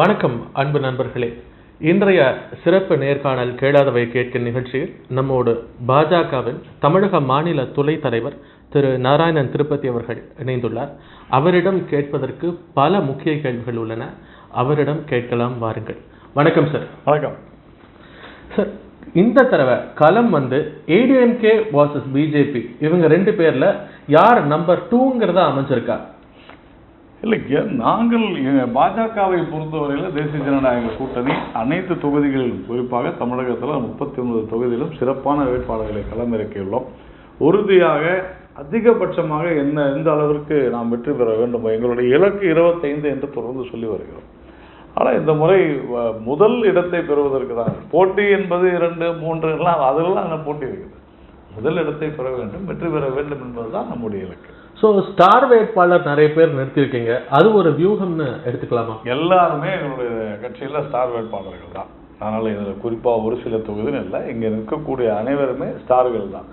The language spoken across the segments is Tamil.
வணக்கம் அன்பு நண்பர்களே. இன்றைய சிறப்பு நேர்காணல் கேளாதவை கேட்கும் நிகழ்ச்சியில் நம்மோடு பாஜகவின் தமிழக மாநில துணை தலைவர் திரு நாராயணன் திருப்பதி அவர்கள் இணைந்துள்ளார். அவரிடம் கேட்பதற்கு பல முக்கிய கேள்விகள் உள்ளன. அவரிடம் கேட்கலாம் வாருங்கள். வணக்கம் சார். வணக்கம். சார் இந்த தடவை களம் வந்து ஏடிஎம்கே vs பிஜேபி இவங்க ரெண்டு பேர்ல யார் நம்பர் டூங்கிறதா அமைஞ்சிருக்கா? இல்லைங்க நாங்கள் பாஜகவை பொறுத்தவரையில் தேசிய ஜனநாயக கூட்டணி அனைத்து தொகுதிகளிலும் குறிப்பாக தமிழகத்தில் முப்பத்தி ஒன்பது தொகுதியிலும் சிறப்பான வேட்பாளர்களை களமிறக்கியுள்ளோம். உறுதியாக அதிகபட்சமாக என்ன எந்த அளவிற்கு நாம் வெற்றி பெற வேண்டும் எங்களுடைய இலக்கு இருபத்தைந்து என்று தொடர்ந்து சொல்லி வருகிறோம். ஆனால் இந்த முறை வ- முதல் இடத்தை பெறுவதற்கு தான் போட்டி என்பது இரண்டு மூன்று எல்லாம் அதெல்லாம் அங்கே போட்டி இருக்குது. முதல் இடத்தை பெற வேண்டும் வெற்றி பெற வேண்டும் என்பதுதான் நம்முடைய இலக்கு. ஸோ ஸ்டார் வேட்பாளர் நிறைய பேர் நிறுத்தியிருக்கீங்க. அது ஒரு வியூகம்னு எடுத்துக்கலாமா? எல்லாருமே எங்களுடைய கட்சியில் ஸ்டார் வேட்பாளர்கள் தான். அதனால் இதில் குறிப்பாக ஒரு சில தொகுதின்னு இல்லை. இங்கே நிற்கக்கூடிய அனைவருமே ஸ்டார்கள் தான்.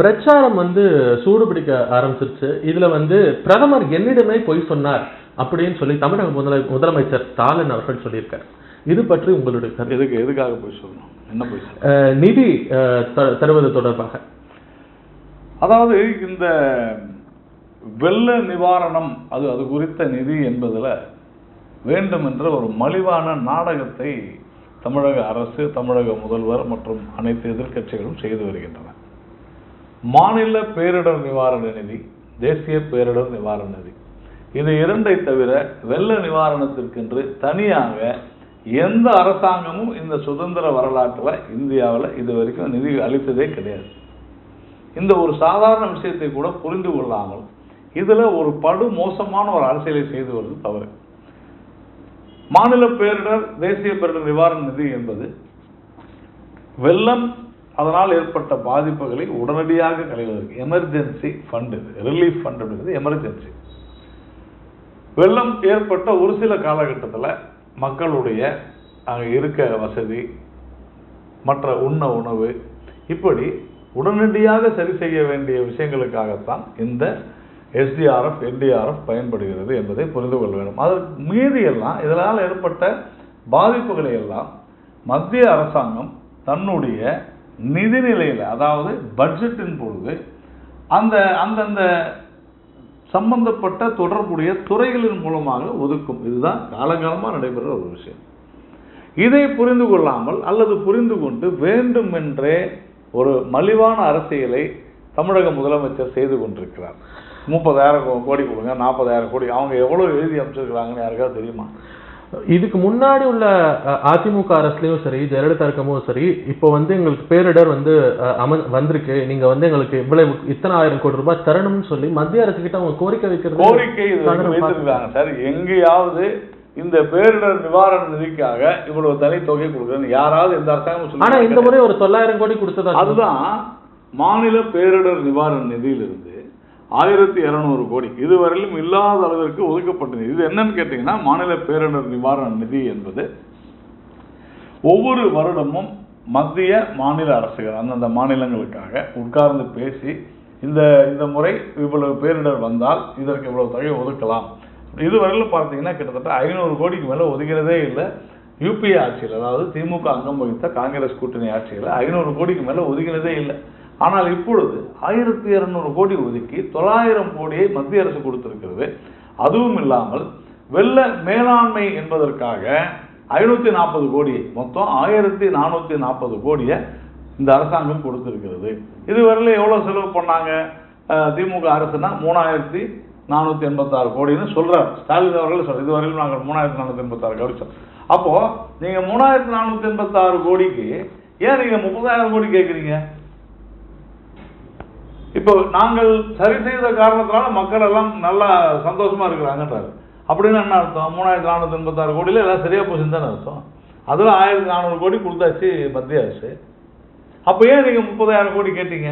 பிரச்சாரம் வந்து சூடு பிடிக்க ஆரம்பிச்சிருச்சு. இதுல வந்து பிரதமர் என்னிடமே பொய் சொன்னார் அப்படின்னு சொல்லி தமிழக முதல முதலமைச்சர் ஸ்டாலின் அவர்கள் சொல்லியிருக்கார். இது பற்றி உங்களுடைய கருத்து. எதுக்கு எதுக்காக போய் சொல்லணும்? என்ன போய் நிதி தருவது தொடர்பாக. அதாவது இந்த வெள்ள நிவாரணம் அது அது குறித்த நிதி என்பதில் வேண்டும் என்ற ஒரு மலிவான நாடகத்தை தமிழக அரசு தமிழக முதல்வர் மற்றும் அனைத்து எதிர்க்கட்சிகளும் செய்து வருகின்றன. மாநில பேரிடர் நிவாரண நிதி தேசிய பேரிடர் நிவாரண நிதி. இது இரண்டை தவிர வெள்ள நிவாரணத்திற்கென்று தனியாக எந்த அரசாங்கமும் இந்த சுதந்திர வரலாற்றில் இந்தியாவில் இது வரைக்கும் நிதி அளித்ததே கிடையாது. இந்த ஒரு சாதாரண விஷயத்தை கூட புரிந்து கொள்ளாமல் இதுல ஒரு படு மோசமான ஒரு அரசியலை செய்து வருவது தவறு. மாநில பேரிடர் தேசிய பேரிடர் நிவாரண நிதி என்பது வெள்ளம் அதனால் ஏற்பட்ட பாதிப்புகளை உடனடியாக கலைவதற்கு எமர்ஜென்சி ஃபண்ட் இது ரிலீஃப் ஃபண்ட் அப்படிங்கிறது எமர்ஜென்சி வெள்ளம் ஏற்பட்ட ஒரு சில காலகட்டத்தில் மக்களுடைய அங்கே இருக்க வசதி மற்ற உண்ண உணவு இப்படி உடனடியாக சரி செய்ய வேண்டிய விஷயங்களுக்காகத்தான் இந்த எஸ்டிஆர்எஃப் என்டிஆர்எஃப் பயன்படுகிறது என்பதை புரிந்து கொள்ள வேண்டும். அதற்கு மீதியெல்லாம் இதனால் ஏற்பட்ட பாதிப்புகளை எல்லாம் மத்திய அரசாங்கம் தன்னுடைய நிதிநிலையில் அதாவது பட்ஜெட்டின் பொழுது அந்த அந்தந்த சம்பந்தப்பட்ட தொடர்புடைய துறைகளின் மூலமாக ஒதுக்கும். இதுதான் காலகாலமாக நடைபெற ஒரு விஷயம். இதை புரிந்து கொள்ளாமல் அல்லது புரிந்து கொண்டு வேண்டுமென்றே ஒரு மலிவான அரசியலை தமிழக முதலமைச்சர் செய்து கொண்டிருக்கிறார். முப்பதாயிரம் கோடி கொடுங்க நாற்பதாயிரம் கோடி. அவங்க எவ்வளவு எழுதி அமைச்சிருக்கிறாங்கன்னு யாருக்காவது தெரியுமா? இதுக்கு முன்னாடி உள்ள அதிமுக அரசுலயும் சரி ஜெயலலிதா இருக்கமும் சரி இப்போ வந்து எங்களுக்கு பேரிடர் வந்து அம வந்திருக்கு. நீங்க வந்து எங்களுக்கு இவ்வளவு இத்தனை ஆயிரம் கோடி ரூபாய் தரணும்னு சொல்லி மத்திய அரசு கிட்ட அவங்க கோரிக்கை வைக்கிறது கோரிக்கை வைத்திருக்காங்க சார் எங்கேயாவது இந்த பேரிடர் நிவாரண நிதிக்காக இவ்வளவு தனி தொகை கொடுக்குறேன்னு யாராவது இந்த அரசாங்கம் ஆனா இந்த முறை ஒரு தொள்ளாயிரம் கோடி கொடுத்ததா அதுதான் மாநில பேரிடர் நிவாரண நிதியிலிருந்து ஆயிரத்தி இருநூறு கோடி. இதுவரையிலும் இல்லாத அளவிற்கு ஒதுக்கப்பட்டது. இது என்னன்னு கேட்டீங்கன்னா மாநில பேரிடர் நிவாரண நிதி என்பது ஒவ்வொரு வருடமும் மத்திய மாநில அரசுகள் அந்தந்த மாநிலங்களுக்காக உட்கார்ந்து பேசி இந்த இந்த முறை இவ்வளவு பேரிடர் வந்தால் இதற்கு இவ்வளவு தொகை ஒதுக்கலாம். இதுவரையிலும் பார்த்தீங்கன்னா கிட்டத்தட்ட ஐநூறு கோடிக்கு மேலே ஒதுக்கிறதே இல்லை. யூபிஏ ஆட்சியில் அதாவது திமுக அங்கம் வகித்த காங்கிரஸ் கூட்டணி ஆட்சியில் ஐநூறு கோடிக்கு மேலே ஒதுக்கினதே இல்லை. ஆனால் இப்பொழுது ஆயிரத்தி இருநூறு கோடி ஒதுக்கி தொள்ளாயிரம் கோடியை மத்திய அரசு கொடுத்திருக்கிறது. அதுவும் இல்லாமல் வெள்ள மேலாண்மை என்பதற்காக ஐநூற்றி நாற்பது கோடி மொத்தம் ஆயிரத்தி நானூற்றி நாற்பது கோடியை இந்த அரசாங்கம் கொடுத்திருக்கிறது. இதுவரையில் எவ்வளோ செலவு பண்ணாங்க? திமுக அரசுனா மூணாயிரத்தி நானூற்றி எண்பத்தாறு கோடின்னு சொல்கிறார் ஸ்டாலின் அவர்கள் சொல் இதுவரையிலும் நாங்கள் மூணாயிரத்தி நானூற்றி எண்பத்தாறு கழிச்சோம் அப்போது நீங்கள் மூணாயிரத்தி நானூற்றி எண்பத்தாறு கோடிக்கு ஏன் நீங்கள் முப்பதாயிரம் கோடி கேட்குறீங்க இப்போ நாங்கள் சரி செய்த காரணத்தினால மக்கள் எல்லாம் நல்லா சந்தோஷமா இருக்கிறாங்கன்றாரு. அப்படின்னு என்ன அர்த்தம்? மூணாயிரத்தி நானூற்றி எண்பத்தாறு கோடியில் எல்லாம் சரியா போச்சுன்னு தானே அர்த்தம்? அதில் ஆயிரத்தி நானூறு கோடி கொடுத்தாச்சு மத்திய அரசு. அப்போ ஏன் நீங்கள் முப்பதாயிரம் கோடி கேட்டீங்க?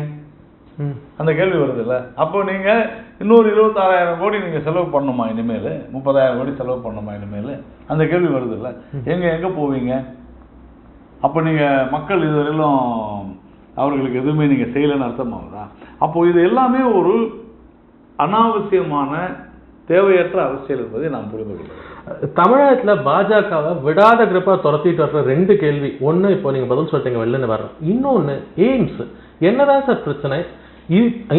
ம். அந்த கேள்வி வருது இல்ல. அப்போ நீங்க இன்னொரு இருபத்தாறாயிரம் கோடி நீங்க செலவு பண்ணணுமா இனிமேல்? முப்பதாயிரம் கோடி செலவு பண்ணணுமா இனிமேல்? அந்த கேள்வி வருது இல்ல. எங்க எங்க போவீங்க? அப்போ நீங்க மக்கள் இதுவரையிலும் அவர்களுக்கு எதுவுமே நீங்கள் செய்யலைன்னு அர்த்தமாகுதா அப்போது இது எல்லாமே ஒரு அனாவசியமான தேவையற்ற அரசியல் என்பதை நாம் புரிந்து தமிழகத்தில் பாஜகவை விடாத கிருப்பாக துரத்திட்டு வர்ற ரெண்டு கேள்வி. ஒன்று இப்போ நீங்கள் பதில் சொல்லிட்டீங்க வெளில வர்றோம் இன்னொன்று எய்ம்ஸ். என்னதான் சார் பிரச்சனை?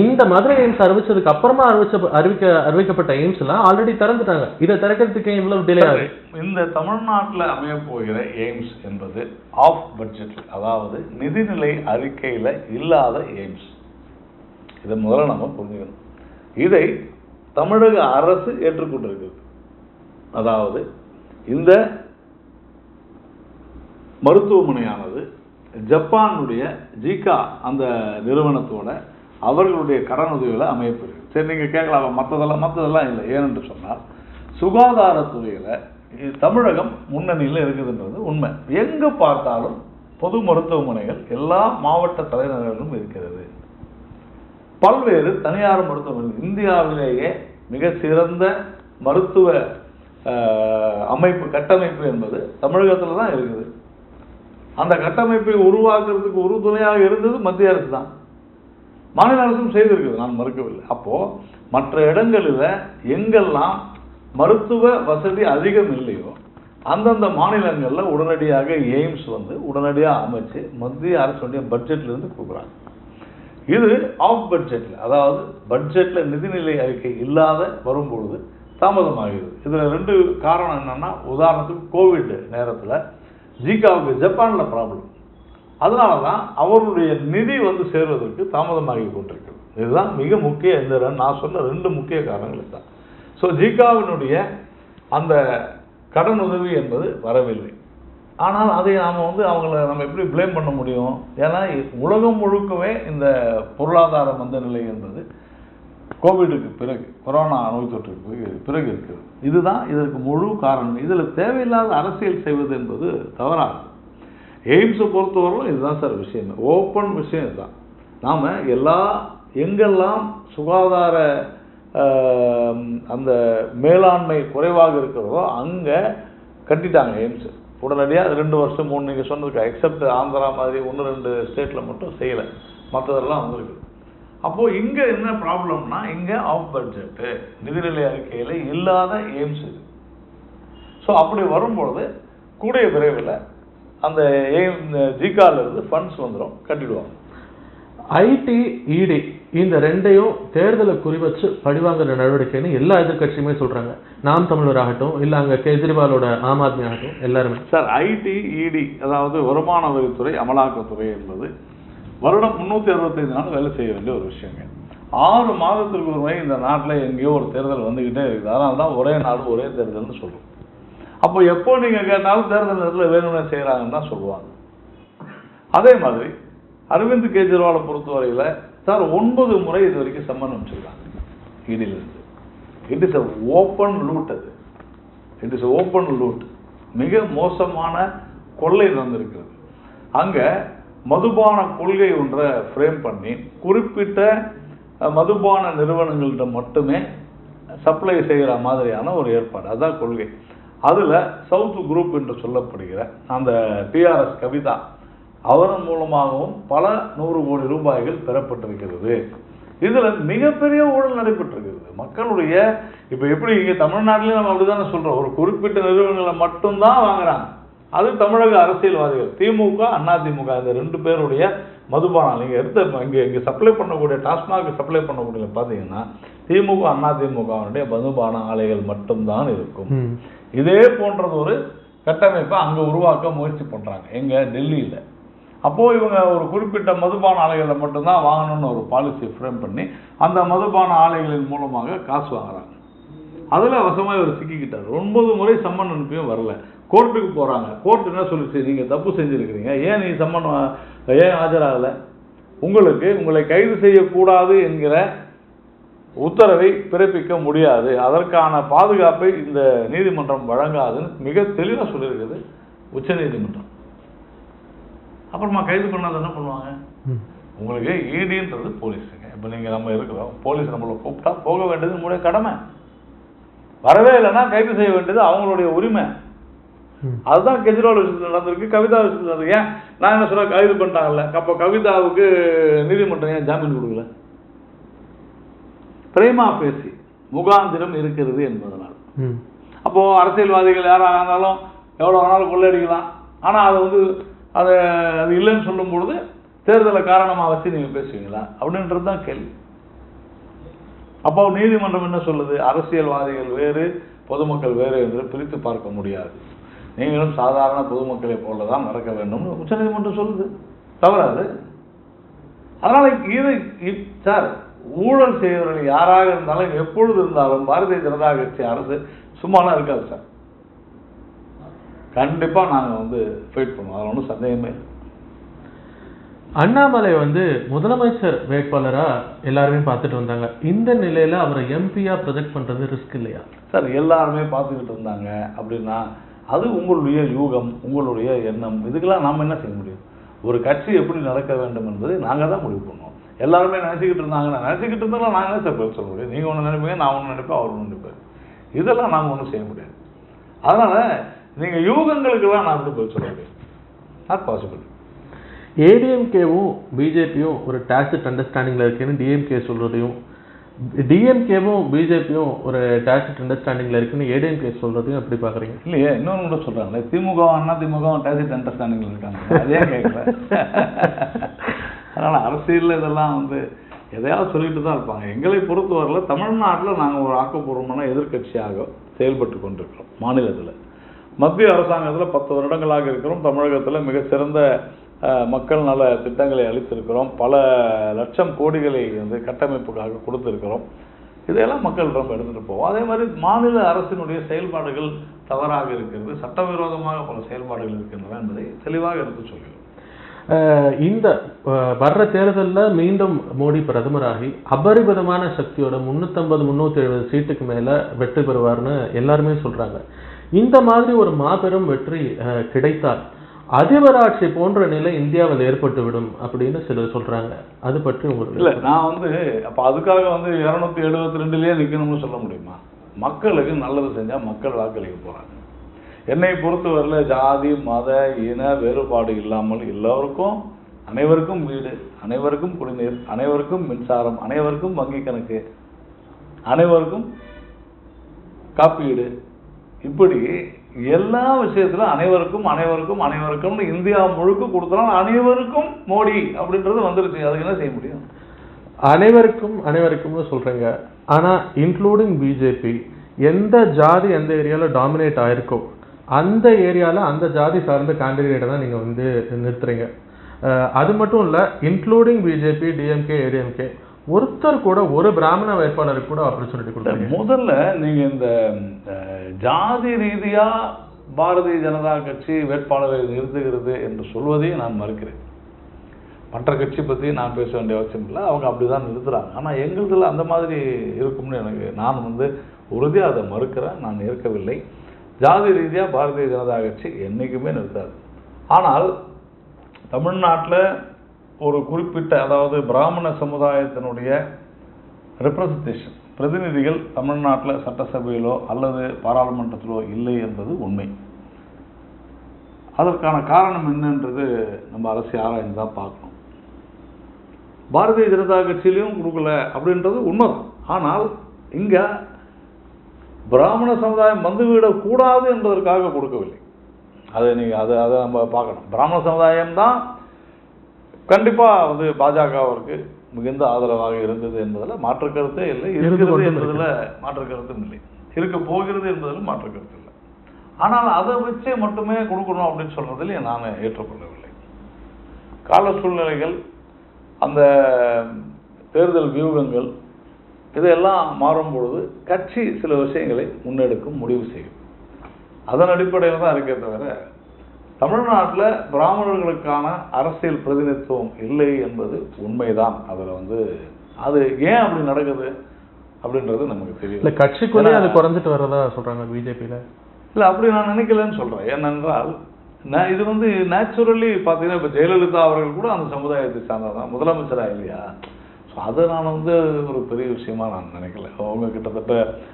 இந்த மதுரை எய்ம்ஸ் அறிவிச்சதுக்கு அப்புறமா அறிவிச்ச அறிவிக்க அறிவிக்கப்பட்ட எய்ம்ஸ் எல்லாம் ஆல்ரெடி திறந்துட்டாங்க. இதை திறக்கிறதுக்கு இவ்வளவு டிலே ஆகுது. இந்த தமிழ்நாட்டில் அமைய போகிற எய்ம்ஸ் என்பது ஆஃப் பட்ஜெட் அதாவது நிதிநிலை அறிக்கையில இல்லாத எய்ம்ஸ் இதை முதல்ல நம்ம புரிஞ்சுக்கணும். இதை தமிழக அரசு ஏற்றுக்கொண்டிருக்கிறது. அதாவது இந்த மருத்துவமனையானது ஜப்பானுடைய ஜிகா அந்த நிறுவனத்தோட அவர்களுடைய கடன் உதவிகளை அமையப்பெறுகிறது சரி நீங்க கேட்கலாம் மற்றதெல்லாம் மற்றதெல்லாம் இல்லை. ஏனென்று சொன்னால் சுகாதாரத்துறையில தமிழகம் முன்னணியில் இருக்குதுன்றது உண்மை. எங்கு பார்த்தாலும் பொது மருத்துவமனைகள் எல்லா மாவட்ட தலைநகரிலும் இருக்கிறது. பல்வேறு தனியார் மருத்துவமனை இந்தியாவிலேயே மிக சிறந்த மருத்துவ அமைப்பு கட்டமைப்பு என்பது தமிழகத்தில் தான் இருக்குது. அந்த கட்டமைப்பை உருவாக்குறதுக்கு உறுதுணையாக இருந்தது மத்திய அரசு தான் மாநில அரசும் செய்திருக்கிறது நான் மறுக்கவில்லை. அப்போது மற்ற இடங்களில் எங்கெல்லாம் மருத்துவ வசதி அதிகம் இல்லையோ அந்தந்த மாநிலங்களில் உடனடியாக எய்ம்ஸ் வந்து உடனடியாக அமைச்சு மத்திய அரசுடைய பட்ஜெட்ல இருந்து கொடுக்குறாங்க. இது ஆஃப் பட்ஜெட்டில் அதாவது பட்ஜெட்டில் நிதிநிலை அறிக்கை இல்லாத வரும்பொழுது தாமதமாகிறது. இதில் ரெண்டு காரணம் என்னென்னா உதாரணத்துக்கு கோவிட் நேரத்தில் ஜிகாவுக்கு ஜப்பானில் ப்ராப்ளம் அதனால தான் அவருடைய நிதி வந்து சேர்வதற்கு தாமதமாகி கொண்டிருக்கிறது. இதுதான் மிக முக்கிய இந்த நான் சொன்ன ரெண்டு முக்கிய காரணங்கள் தான் ஸோ ஜிகாவினுடைய அந்த கடன் உதவி என்பது வரவில்லை. ஆனால் அதை நாம் வந்து அவங்கள நம்ம எப்படி பிளேம் பண்ண முடியும்? ஏன்னா உலகம் முழுக்கவே இந்த பொருளாதார மந்த நிலை என்பது கோவிடுக்கு பிறகு கொரோனா நோய் தொற்றுக்கு பிறகு பிறகு இருக்குது இதுதான் இதற்கு முழு காரணம். இதில் தேவையில்லாத அரசியல் செய்வது என்பது தவறாகும் எய்ம்ஸை பொறுத்தவரையும் இதுதான் சார் விஷயம். ஓப்பன் விஷயம் இதுதான். நாம் எல்லா எங்கெல்லாம் சுகாதார அந்த மேலாண்மை குறைவாக இருக்கிறதோ அங்கே கட்டிட்டாங்க எய்ம்ஸ். உடனடியாக ரெண்டு வருஷம் மூணு நீங்கள் சொன்னதுக்கு எக்ஸப்ட் ஆந்திரா மாதிரி ஒன்று ரெண்டு ஸ்டேட்டில் மட்டும் செய்யலை. மற்றதெல்லாம் வந்திருக்கு. அப்போது இங்கே என்ன ப்ராப்ளம்னா இங்கே ஆஃப் பட்ஜெட்டு நிதிநிலை அறிக்கையில் இல்லாத எய்ம்ஸ் இது. ஸோ அப்படி வரும்பொழுது கூடிய விரைவில் அந்த எய்ம் ஜிகால இருந்து ஃபண்ட்ஸ் வந்துடும் கட்டிடுவாங்க. ஐடி இடி இந்த ரெண்டையும் தேர்தலை குறிவச்சு பழிவாங்குற நடவடிக்கைன்னு எல்லா எதிர்க்கட்சியுமே சொல்றாங்க. நாம் தமிழர் ஆகட்டும் இல்ல அங்க கெஜ்ரிவாலோட ஆம் ஆத்மி ஆகட்டும் எல்லாருமே. சார் ஐடி இடி அதாவது வருமான வரித்துறை அமலாக்கத்துறை என்பது வருடம் முந்நூற்றி அறுபத்தைந்து நாள் வேலை செய்ய வேண்டிய ஒரு விஷயங்க. ஆறு மாதத்திற்கு ஒரு முறை இந்த நாட்டில் எங்கேயோ ஒரு தேர்தல் வந்துக்கிட்டே இருக்குது. அதனால தான் ஒரே நாடு ஒரே தேர்தல்னு சொல்றோம். அப்போ எப்போ நீங்கள் கேட்டாலும் தேர்தல் நேரத்தில் வேணும்னே செய்கிறாங்கன்னு தான் சொல்லுவாங்க. அதே மாதிரி அரவிந்த் கெஜ்ரிவாலை பொறுத்தவரையில் சார் ஒன்பது முறை இது வரைக்கும் சம்மன் செய்கிறாங்க இடியிலிருந்து it is a open loot அது. இட் இஸ் ஓப்பன் லூட் மிக மோசமான கொள்ளை நடந்திருக்கிறது அங்கே மதுபான கொள்கை ஒன்றை ஃப்ரேம் பண்ணி குறிப்பிட்ட மதுபான நிறுவனங்கள்கிட்ட மட்டுமே சப்ளை செய்கிற மாதிரியான ஒரு ஏற்பாடு. அதான் கொள்கை. அதில் சவுத் குரூப் என்று சொல்லப்படுகிற அந்த டிஆர்எஸ் கவிதா அவரன் மூலமாகவும் பல நூறு கோடி ரூபாய்கள் பெறப்பட்டிருக்கிறது. இதில் மிகப்பெரிய ஊழல் நடைபெற்றிருக்கிறது. மக்களுடைய இப்போ எப்படி இங்கே தமிழ்நாட்டிலேயும் நம்ம அப்படிதானே சொல்கிறோம் ஒரு குறிப்பிட்ட நிறுவனங்களை மட்டும்தான் வாங்குறாங்க. அது தமிழக அரசியல்வாதிகள். திமுக அதிமுக இந்த ரெண்டு பேருடைய மதுபானம். நீங்கள் எடுத்த இங்கே இங்கே சப்ளை பண்ணக்கூடிய டாஸ்மாக் சப்ளை பண்ணக்கூடிய பார்த்தீங்கன்னா திமுக அதிமுகவினுடைய மதுபான ஆலைகள் மட்டும்தான் இருக்கும். இதே போன்றது ஒரு கட்டமைப்பை அங்கே உருவாக்க முயற்சி பண்ணுறாங்க எங்கள் டெல்லியில். அப்போது இவங்க ஒரு குறிப்பிட்ட மதுபான ஆலைகளை மட்டும்தான் வாங்கணும்னு ஒரு பாலிசி ஃப்ரேம் பண்ணி அந்த மதுபான ஆலைகளின் மூலமாக காசு வாங்குறாங்க. அதில் வசமாக இவர் சிக்கிக்கிட்டார். ஒன்பது முறை சம்மன் அனுப்பியும் வரல. கோர்ட்டுக்கு போகிறாங்க கோர்ட் என்ன சொல்லிச்சு? நீங்கள் தப்பு செஞ்சுருக்கிறீங்க. ஏன் நீ சம்மன் ஏன் ஆஜராகலை? உங்களுக்கு உங்களை கைது செய்யக்கூடாது என்கிற உத்தரவை பிறப்பிக்க முடியாது. அதற்கான பாதுகாப்பை இந்த நீதிமன்றம் வழங்காதுன்னு மிக தெளிவா சொல்லியிருக்குது உச்ச நீதிமன்றம் அப்புறமா கைது பண்ணாத என்ன பண்ணுவாங்க. உங்களுக்கு ஈடின்றது போலீஸுங்க. இப்போ நீங்க நம்ம இருக்கிறோம். போலீஸ் நம்மளை கூப்பிட்டா போக வேண்டியது நம்மளுடைய கடமை. வரவே இல்லைன்னா கைது செய்ய வேண்டியது அவங்களுடைய உரிமை. அதுதான் கெஜ்ரிவால் விஷயத்தில் நடந்திருக்கு கவிதா விஷயத்தில் நடந்திருக்கு. ஏன்? நான் என்ன சொல்ல கைது பண்ணிட்டாங்கல்ல. அப்போ கவிதாவுக்கு நீதிமன்றம் ஏன் ஜாமீன் கொடுக்கல? பிரேமா பேசி முகாந்திரம் இருக்கிறது என்பதனால். ம். அப்போ அரசியல்வாதிகள் யாராக இருந்தாலும் எவ்வளோ வேணாலும் கொள்ளையடிக்கலாம் ஆனால் அதை வந்து அதை அது இல்லைன்னு சொல்லும் பொழுது தேர்தலை காரணமாக வச்சு நீங்கள் பேசுவீங்களா? அப்படின்றது தான் கேள்வி. அப்போ நீதிமன்றம் என்ன சொல்லுது? அரசியல்வாதிகள் வேறு பொதுமக்கள் வேறு என்று பிரித்து பார்க்க முடியாது. நீங்களும் சாதாரண பொதுமக்களை போல தான் நடக்க வேண்டும்னு உச்சநீதிமன்றம் சொல்லுது. தவறாது. அதனால இது சார் ஊழல் செய்தவர்கள் யாராக இருந்தாலும் எப்பொழுது இருந்தாலும் பாரதிய ஜனதா கட்சி அரசு சும்மாலாம் இருக்காது சார். கண்டிப்பா நாங்க வந்து ஃபைட் பண்ணுவோம். அதில் ஒன்றும் சந்தேகமே இல்லை. அண்ணாமலை வந்து முதலமைச்சர் வேட்பாளரா எல்லாருமே பார்த்துட்டு வந்தாங்க. இந்த நிலையில அவரை எம்பியா ப்ரொஜெக்ட் பண்றது ரிஸ்க் இல்லையா? சார் எல்லாருமே பார்த்துக்கிட்டு இருந்தாங்க அப்படின்னா அது உங்களுடைய யூகம் உங்களுடைய எண்ணம். இதுக்கெல்லாம் நாம என்ன செய்ய முடியும்? ஒரு கட்சி எப்படி நடக்க வேண்டும் என்பதை நாங்க தான் முடிவு பண்ணுவோம். எல்லாருமே நினைச்சுக்கிட்டு இருந்தாங்க. நினைச்சுக்கிட்டு இருந்தாலும் நாங்க என்ன சார் பதில் சொல்ல முடியும் நீங்க ஒன்று நினைப்பீங்க நான் ஒன்று நினைப்பேன் அவர் ஒன்று நினைப்பார். இதெல்லாம் நாங்க ஒன்றும் செய்ய முடியாது. அதனால நீங்க யூகங்களுக்கெல்லாம் நான் வந்து பதில் சொல்ல நாட் பாசிபிள் ஏடிஎம்கேவும் பிஜேபியும் ஒரு டாசிட் அண்டர்ஸ்டாண்டிங்ல இருக்குன்னு டிஎம்கே சொல்றதையும் டிஎம்கேவும் பிஜேபியும் ஒரு டாசிட் அண்டர்ஸ்டாண்டிங்ல இருக்குன்னு ஏடிஎம்கே சொல்றதையும் எப்படி பாக்குறீங்க இல்லையே இன்னொன்று கூட சொல்றாங்களே திமுக அண்ணா திமுக டேசிட் அண்டர்ஸ்டாண்டிங்ல இருக்காங்க. அதே கேட்கல அதனால் அரசியலில் இதெல்லாம் வந்து எதையாவது சொல்லிட்டு தான் இருப்பாங்க. எங்களை பொறுத்தவரையில் தமிழ்நாட்டில் நாங்கள் ஒரு ஆக்கப்பூர்வமான எதிர்க்கட்சியாக செயல்பட்டு கொண்டிருக்கிறோம் மாநிலத்தில். மத்திய அரசாங்கத்தில் பத்து வருடங்களாக இருக்கிறோம். தமிழகத்தில் மிகச்சிறந்த மக்கள் நல திட்டங்களை அளித்திருக்கிறோம். பல லட்சம் கோடிகளை வந்து கட்டமைப்புக்காக கொடுத்துருக்கிறோம். இதையெல்லாம் மக்கள் ரொம்ப எடுத்துகிட்டு போவோம். அதே மாதிரி மாநில அரசினுடைய செயல்பாடுகள் தவறாக இருக்கிறது. சட்டவிரோதமாக பல செயல்பாடுகள் இருக்கின்றன என்பதை தெளிவாக எடுத்து சொல்கிறோம் இந்த வர்ற தேர்தல்ல மீண்டும் மோடி பிரதமராகி அபரிமிதமான சக்தியோட முன்னூத்தம்பது முன்னூத்தி எழுபது சீட்டுக்கு மேல வெற்றி பெறுவார்னு எல்லாருமே சொல்றாங்க. இந்த மாதிரி ஒரு மாபெரும் வெற்றி அஹ், கிடைத்தால் அதிபராட்சி போன்ற நிலை இந்தியாவில் ஏற்பட்டு விடும் அப்படின்னு சிலர் சொல்றாங்க. அது பற்றி உங்களுக்கு இல்ல நான் வந்து அப்ப அதுக்காக வந்து இருநூத்தி எழுபத்தி ரெண்டுலயே நிக்கணும்னு சொல்ல முடியுமா? மக்களுக்கு நல்லது செஞ்சா மக்கள் வாக்களிக்க போறாங்க. என்னை பொறுத்தவரையில் ஜாதி மத இன வேறுபாடு இல்லாமல் எல்லோருக்கும் அனைவருக்கும் வீடு அனைவருக்கும் குடிநீர் அனைவருக்கும் மின்சாரம் அனைவருக்கும் வங்கி கணக்கு அனைவருக்கும் காப்பீடு. இப்படி எல்லா விஷயத்திலும் அனைவருக்கும் அனைவருக்கும் அனைவருக்கும்னு இந்தியா முழுக்க கொடுத்தனால அனைவருக்கும் மோடி அப்படின்றது வந்துருச்சு. அதுக்கு என்ன செய்ய முடியும்? அனைவருக்கும் அனைவருக்கும்னு சொல்றீங்க. ஆனால் இன்க்ளூடிங் பிஜேபி எந்த ஜாதி எந்த ஏரியாவில் டாமினேட் ஆயிருக்கோ அந்த ஏரியால அந்த ஜாதி சார்ந்த கேண்டிடேட்டை தான் நீங்க வந்து நிறுத்துறீங்க. அது மட்டும் இல்ல இன்க்ளூடிங் பிஜேபி டிஎம்கே ஏடிஎம்கே ஒருத்தர் கூட ஒரு பிராமண வேட்பாளருக்கு கூட ஆப்பர்ச்சுனிட்டி கொடுக்குறீங்க முதல்ல நீங்க இந்த ஜாதி ரீதியா பாரதிய ஜனதா கட்சி வேட்பாளரை நிறுத்துகிறது என்று சொல்வதை நான் மறுக்கிறேன். மற்ற கட்சி பத்தி நான் பேச வேண்டிய அவசியம் இல்லை. அவங்க அப்படிதான் நிறுத்துறாங்க. ஆனா எங்களுதுல அந்த மாதிரி இருக்கும்னு எனக்கு நான் வந்து உறுதியா அதை மறுக்கிறேன். நான் ஏற்கவில்லை. ஜாதி ரீதியா பாரதிய ஜனதா கட்சி என்றைக்குமே நிறுத்தாது. ஆனால் தமிழ்நாட்டில் ஒரு குறிப்பிட்ட அதாவது பிராமண சமுதாயத்தினுடைய ரெப்ரசன்டேஷன் பிரதிநிதிகள் தமிழ்நாட்டில் சட்டசபையிலோ அல்லது பாராளுமன்றத்திலோ இல்லை என்பது உண்மை. அதற்கான காரணம் என்னன்றது நம்ம அரசு ஆராய்ந்து தான் பார்க்கணும். பாரதிய ஜனதா கட்சியிலையும் கொடுக்கல அப்படின்றது உண்மைதான். ஆனால் இங்கே பிராமண சமுதாயம் வந்துவிடக் கூடாது என்பதற்காக கொடுக்கவில்லை. அதை நீங்க அதை அதை நம்ம பார்க்கணும். பிராமண சமுதாயம் தான் கண்டிப்பா வந்து பாஜகவிற்கு மிகுந்த ஆதரவாக இருந்தது என்பதில் மாற்று கருத்தே இல்லை. இருக்கிறது என்பதில் மாற்று கருத்தும் இல்லை. இருக்க போகிறது என்பதில் மாற்று கருத்து இல்லை. ஆனால் அதை வச்சே மட்டுமே கொடுக்கணும் அப்படின்னு சொல்றதில் நான் ஏற்றுக்கொள்ளவில்லை. கால சூழ்நிலைகள் அந்த தேர்தல் வியூகங்கள் இதெல்லாம் மாறும் பொழுது கட்சி சில விஷயங்களை முன்னெடுக்கும் முடிவு செய்யும். அதன் அடிப்படையில் தான் இருக்கே தவிர தமிழ்நாட்டில் பிராமணர்களுக்கான அரசியல் பிரதிநிதித்துவம் இல்லை என்பது உண்மைதான். அதில் வந்து அது ஏன் அப்படி நடக்குது அப்படின்றது நமக்கு இல்ல தெரியல கட்சிக்குள்ளே அது குறைஞ்சிட்டு வர்றதா சொல்றாங்க பிஜேபியில? இல்லை அப்படி நான் நினைக்கலன்னு சொல்கிறேன் ஏனென்றால் நான் இது வந்து நேச்சுரலி பார்த்தீங்கன்னா இப்போ ஜெயலலிதா அவர்கள் கூட அந்த சமுதாயத்தை சார்ந்ததான் முதலமைச்சரா இல்லையா? ஸோ அதை நான் வந்து ஒரு பெரிய விஷயமா நான் நினைக்கல. அவங்க கிட்டத்தட்ட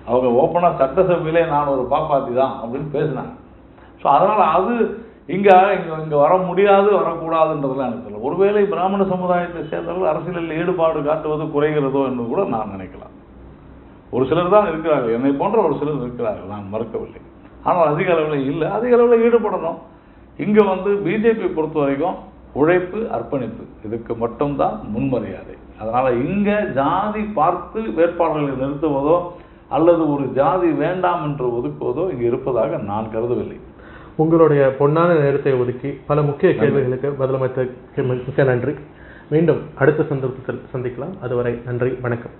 அவங்க ஓப்பனாக சட்டசபையிலே நான் ஒரு பாப்பாத்தி தான் அப்படின்னு பேசினாங்க. ஸோ அதனால் அது இங்கே இங்கே இங்கே வர முடியாது வரக்கூடாதுன்றதுலாம் எனக்கு தெரியல. ஒருவேளை பிராமண சமுதாயத்தை சேர்ந்தவர்கள் அரசியலில் ஈடுபாடு காட்டுவது குறைகிறதோ என்று கூட நான் நினைக்கலாம் ஒரு சிலர் தான் இருக்கிறார்கள். என்னை போன்ற ஒரு சிலர் இருக்கிறார்கள். நான் மறுக்கவில்லை. ஆனால் அதிக அளவில் இல்லை. அதிக அளவில் ஈடுபடணும். இங்கே வந்து பிஜேபி பொறுத்த வரைக்கும் உழைப்பு அர்ப்பணிப்பு. இதுக்கு மட்டும்தான் முன்மரியாதை. அதனால் இங்கே ஜாதி பார்த்து வேட்பாளர்களை நிறுத்துவதோ அல்லது ஒரு ஜாதி வேண்டாம் என்று ஒதுக்குவதோ இங்கே இருப்பதாக நான் கருதவில்லை. உங்களுடைய பொன்னான நேரத்தை ஒதுக்கி பல முக்கிய கேள்விகளுக்கு பதிலமைத்த மிக்க நன்றி. மீண்டும் அடுத்த சந்தர்ப்பத்தில் சந்திக்கலாம். அதுவரை நன்றி வணக்கம்.